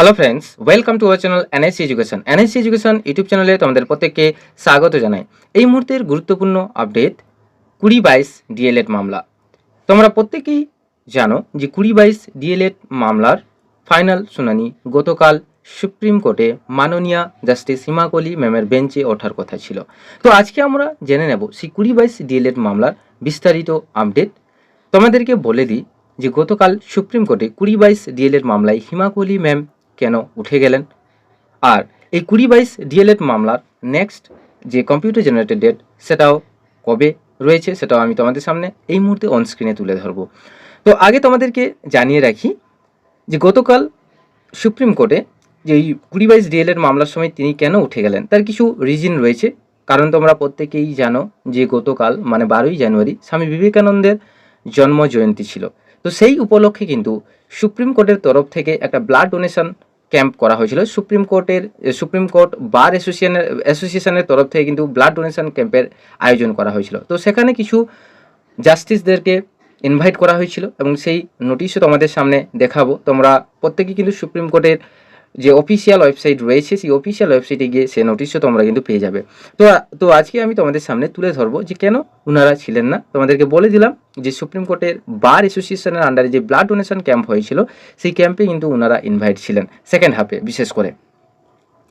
Hello friends welcome to our channel NSC education NSC education YouTube চ্যানেলে তোমাদের প্রত্যেককে স্বাগত জানাই। এই মুহূর্তের গুরুত্বপূর্ণ আপডেট কুড়ি বাইশ ডিএলএড মামলা। তোমরা প্রত্যেকেই জানো যে কুড়ি বাইশ ডিএলএড মামলার ফাইনাল শুনানি গতকাল সুপ্রিম কোর্টে মাননীয় জাস্টিস হিমা কোহলি ম্যামের বেঞ্চে ওঠার কথা ছিল। তো আজকে আমরা জেনে নেব সেই কুড়ি বাইশ ডিএলএড মামলার বিস্তারিত আপডেট তোমাদেরকে বলে দিই যে গতকাল সুপ্রিম কোর্টে কুড়ি বাইশ ডিএলএড মামলায় হিমা কোহলি ম্যাম কেন উঠে গেলেন? আর এই কুড়ি বাইশ ডিএলএড মামলার নেক্সট যে কম্পিউটার জেনারেটেড ডেট সেটাও কবে রয়েছে সেটাও আমি তোমাদের সামনে এই মুহূর্তে অনস্ক্রিনে তুলে ধরবো। তো আগে তোমাদেরকে জানিয়ে রাখি যে গতকাল সুপ্রিম কোর্টে যে এই কুড়ি বাইশ ডিএলএড মামলার সময় তিনি কেন উঠে গেলেন, তার কিছু রিজন রয়েছে। কারণ তোমরা প্রত্যেকেই জানো যে গতকাল মানে বারোই জানুয়ারি, স্বামী বিবেকানন্দের জন্ম জয়ন্তী ছিল। তো সেই উপলক্ষে কিন্তু সুপ্রিম কোর্টের তরফ থেকে একটা ব্লাড ডোনেশন ক্যাম্প করা হয়েছিল। সুপ্রিম কোর্টের সুপ্রিম কোর্ট বার অ্যাসোসিয়েশনের অ্যাসোসিয়েশনের তরফ থেকে কিন্তু ব্লাড ডোনেশন ক্যাম্পের আয়োজন করা হয়েছিল। তো সেখানে কিছু জাস্টিসদেরকে ইনভাইট করা হয়েছিল এবং সেই নোটিশও তোমাদের সামনে দেখাবো। তোমরা প্রত্যেকেই কিন্তু সুপ্রিম কোর্টের যে অফিসিয়াল ওয়েবসাইট রয়েছে, সেই অফিসিয়াল ওয়েবসাইটে গিয়ে সে নোটিশও তোমরা কিন্তু পেয়ে যাবে। তো তো আজকে আমি তোমাদের সামনে তুলে ধরবো যে কেন ওনারা ছিলেন না। তোমাদেরকে বলে দিলাম যে সুপ্রিম কোর্টের বার অ্যাসোসিয়েশনের আন্ডারে যে ব্লাড ডোনেশন ক্যাম্প হয়েছিল, সেই ক্যাম্পে কিন্তু ওনারা ইনভাইট ছিলেন সেকেন্ড হাফে বিশেষ করে।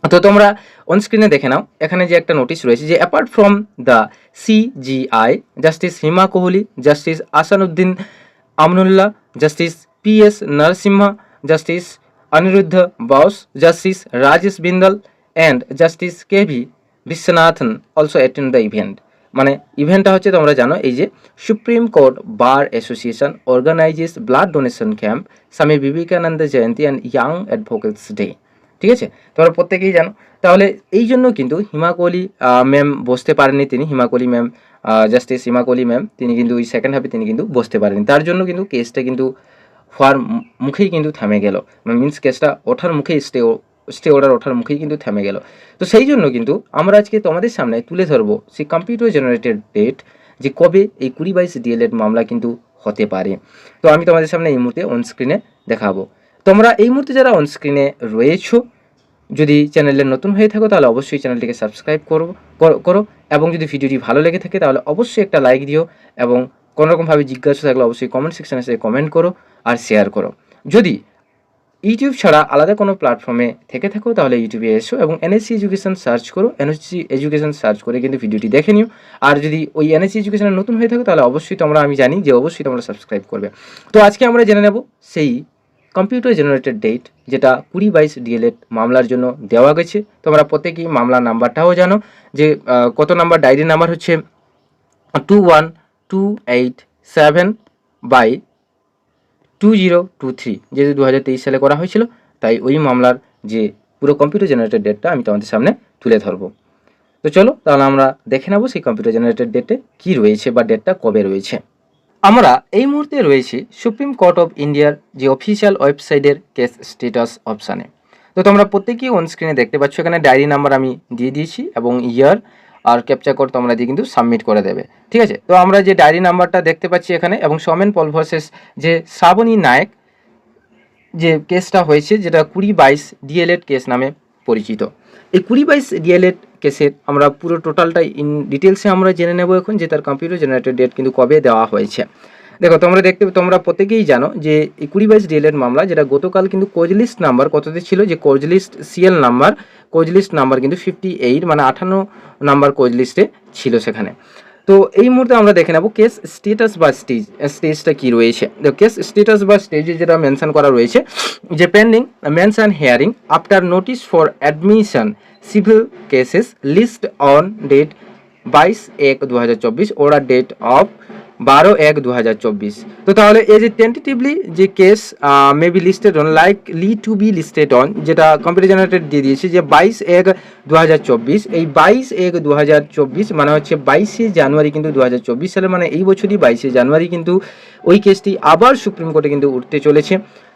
তো তোমরা অন স্ক্রিনে দেখে নাও, এখানে যে একটা নোটিশ রয়েছে যে apart from the CJI justice Hima Kohli justice Ahsanuddin Amanullah justice P S Narasimha justice Bose, justice Rajesh Bindal and justice K V Viswanathan also attend the event মানে ইভেন্টটা হচ্ছে তোমরা জানো, এই যে supreme court bar association organizes blood donation camp Swami Vivekananda Jayanti and young advocates day ঠিক আছে? তোমরা প্রত্যেকেই জানো। তাহলে এই জন্য কিন্তু হিমা কোহলি ম্যাম বসতে পারেননি তিনি, Hima Kohli ma'am justice Hima Kohli ma'am তিনি কিন্তু ওই সেকেন্ড হাফে তিনি কিন্তু বসতে পারেনি তার জন্য কিন্তু কেসটা কিন্তু হওয়ার মুখেই কিন্তু থেমে গেল। মিন্স কেসটা ওঠার মুখেই স্টে স্টে অর্ডার ওঠার মুখেই কিন্তু থেমে গেল। তো সেই জন্য কিন্তু আমরা আজকে তোমাদের সামনে তুলে ধরবো সেই কম্পিউটার জেনারেটেড ডেট যে কবে এই কুড়ি বাইশ ডিএলএড মামলা কিন্তু হতে পারে। তো আমি তোমাদের সামনে এই মুহূর্তে অন স্ক্রিনে দেখাবো। তোমরা এই মুহূর্তে যারা অনস্ক্রিনে রয়েছো, যদি চ্যানেলে নতুন হয়ে থাকো, তাহলে অবশ্যই চ্যানেলটিকে সাবস্ক্রাইব করো করো এবং যদি ভিডিওটি ভালো লেগে থাকে, তাহলে অবশ্যই একটা লাইক দিও এবং কোনোরকমভাবে জিজ্ঞাসা থাকলে অবশ্যই কমেন্ট সেকশনে এসে কমেন্ট করো। আর শেয়ার করো। যদি ইউটিউব ছাড়া আলাদা কোনো প্ল্যাটফর্মে থেকে থাকো, তাহলে ইউটিউবে এসো এবং এনএসসি এডুকেশন সার্চ করো। এনএসসি এডুকেশন সার্চ করে কিন্তু ভিডিওটি দেখে নিও। আর যদি ওই এনএসসি এডুকেশনে নতুন হয়ে থাকো, তাহলে অবশ্যই তোমরা, আমি জানি যে অবশ্যই তোমরা সাবস্ক্রাইব করবে। তো আজকে আমরা জেনে নেব সেই কম্পিউটার জেনারেটেড ডেট যেটা কুড়ি বাইশ ডিএলএড মামলার জন্য দেওয়া গেছে। তোমরা প্রত্যেকেই মামলার নাম্বারটাও জানো যে কত নাম্বার ডায়েরি নাম্বার হচ্ছে two one two eight seven by two zero two three যেহেতু দু হাজার তেইশ সালে করা হয়েছিল, তাই ওই মামলার যে পুরো কম্পিউটার জেনারেটেড ডেটটা আমি তোমাদের সামনে তুলে ধরবো। তো চলো, তাহলে আমরা দেখে নেব সেই কম্পিউটার জেনারেটেড ডেটে কী রয়েছে বা ডেটটা কবে রয়েছে। আমরা এই মুহূর্তে রয়েছি সুপ্রিম কোর্ট অফ ইন্ডিয়ার যে অফিসিয়াল ওয়েবসাইটের কেস স্ট্যাটাস অপশানে তো তোমরা প্রত্যেকেই অন স্ক্রিনে দেখতে পাচ্ছ, এখানে ডায়েরি নাম্বার আমি দিয়ে দিয়েছি এবং ইয়ার আর ক্যাপচা কোড তোমরা দিয়ে কিন্তু সাবমিট করে দেবে। ঠিক আছে? তো আমরা যে ডায়েরি নাম্বারটা দেখতে পাচ্ছি এখানে এবং সমেন পল ভার্সেস যে শ্রাবণী নায়ক যে কেসটা হয়েছে যেটা কুড়ি বাইশ ডিএলএড কেস নামে পরিচিত। এই কুড়ি বাইশ ডিএলএড কেসের আমরা পুরো টোটালটা ইন ডিটেলসে আমরা জেনে নেব এখন যে তার কম্পিউটার জেনারেটেড ডেট কিন্তু কবে দেওয়া হয়েছে। দেখো, তোমরা দেখতে, তোমরা প্রত্যেকেই জানো যে কুড়ি বাইশ ডিএলএড মামলা, যেটা গতকাল কিন্তু কোজলিস্ট নাম্বার কততে ছিল, যে cause list CL number cause list number কিন্তু ফিফটি এইট মানে আঠান্ন নাম্বার কোজলিস্টে ছিল সেখানে। তো এই মুহূর্তে আমরা দেখে নেব কেস স্টেটাস বা স্টেজ স্টেজটা কি রয়েছে। দেখো কেস স্টেটাস বা স্টেজে যেটা মেনশন করা রয়েছে, যে pending mention hearing after notice for admission civil cases list on date বাইশ এক দু হাজার চব্বিশ ওরা ডেট অফ বারো এক দু হাজার চব্বিশ। তো তাহলে এই যে টেন্টেটিভলি যে case may be listed on likely to be listed on যেটা কম্পিউটার জেনারেটেড দিয়ে দিয়েছে যে বাইশ এক দু হাজার চব্বিশ। এই বাইশ এক দু হাজার চব্বিশ মানে হচ্ছে বাইশে জানুয়ারি কিন্তু দু হাজার চব্বিশ সালে মানে এই বছরই বাইশে জানুয়ারি কিন্তু ওই কেসটি আবার সুপ্রিম কোর্টে কিন্তু উঠতে চলেছে।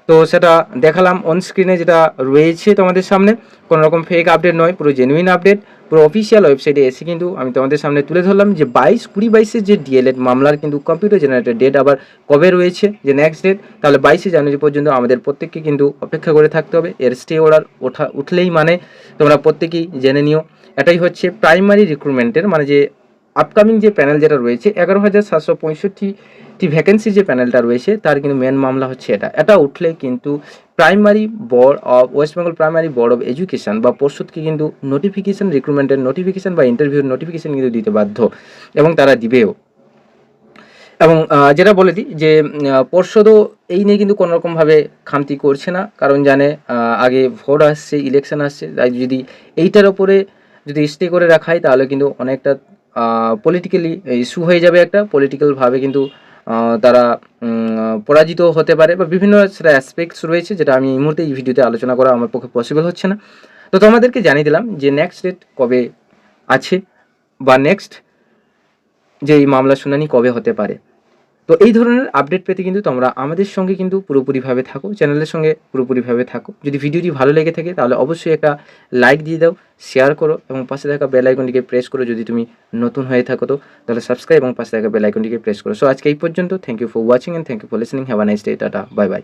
তো সেটা দেখালাম অন স্ক্রিনে যেটা রয়েছে তোমাদের সামনে। কোনো রকম ফেক আপডেট নয়, পুরো জেনুইন আপডেট পুরো অফিসিয়াল ওয়েবসাইটে এসে কিন্তু আমি তোমাদের সামনে তুলে ধরলাম যে বাইশ কুড়ি বাইশের যে ডিএলএড মামলার কিন্তু কম্পিউটার জেনারেটেড ডেট আবার কবে রয়েছে, যে নেক্সট ডেট তাহলে বাইশে জানুয়ারি পর্যন্ত আমাদের প্রত্যেককে কিন্তু অপেক্ষা করে থাকতে হবে। এর স্টে অর্ডার ওঠা, উঠলেই মানে তোমরা প্রত্যেকেই জেনে নিও। এটাই হচ্ছে প্রাইমারি রিক্রুটমেন্টের মানে যে আপকামিং যে প্যানেল যেটা রয়েছে, এগারো হাজার সাতশো পঁয়ষট্টিটি ভ্যাকেন্সি যে প্যানেলটা রয়েছে, তার কিন্তু মেন মামলা হচ্ছে এটা। এটা উঠলে কিন্তু primary board of West Bengal primary board of education বা পর্ষদকে কিন্তু নোটিফিকেশন রিক্রুটমেন্টের নোটিফিকেশন বা ইন্টারভিউর নোটিফিকেশন কিন্তু দিতে বাধ্য এবং তারা দিবেও। এবং যেটা বলে দিই যে পর্ষদও এই নিয়ে কিন্তু কোনো রকমভাবে খামতি করছে না, কারণ জানে আগে ভোট আসছে ইলেকশন আসছে, তাই যদি এইটার ওপরে যদি স্টে করে রাখায় তাহলে কিন্তু অনেকটা পলিটিক্যালি ইস্যু হয়ে যাবে একটা পলিটিক্যালভাবে কিন্তু তারা পরাজিত হতে পারে বা বিভিন্ন সেটা অ্যাসপেক্টস রয়েছে যেটা আমি এই মুহূর্তে এই ভিডিওতে আলোচনা করা আমার পক্ষে পসিবল হচ্ছে না। তো তোমাদেরকে জানিয়ে দিলাম যে নেক্সট ডেট কবে আছে বা নেক্সট যে এই মামলা শুনানি কবে হতে পারে। তো এই ধরনের আপডেট পেতে কিন্তু তোমরা আমাদের সঙ্গে কিন্তু পুরোপুরিভাবে থাকো চ্যানেলের সঙ্গে পুরোপুরিভাবে থাকো। যদি ভিডিওটি ভালো লেগে থাকে, তাহলে অবশ্যই একটা লাইক দিয়ে দাও শেয়ার করো এবং পাশে থাকা বেল আইকনটিকে প্রেস করো যদি তুমি নতুন হয়ে থাকো তো। তাহলে সাবস্ক্রাইব এবং পাশে থাকা বেল আইকনটিকে প্রেস করো। সো আজকে এই পর্যন্ত thank you for watching and thank you for listening have a nice day tata bye bye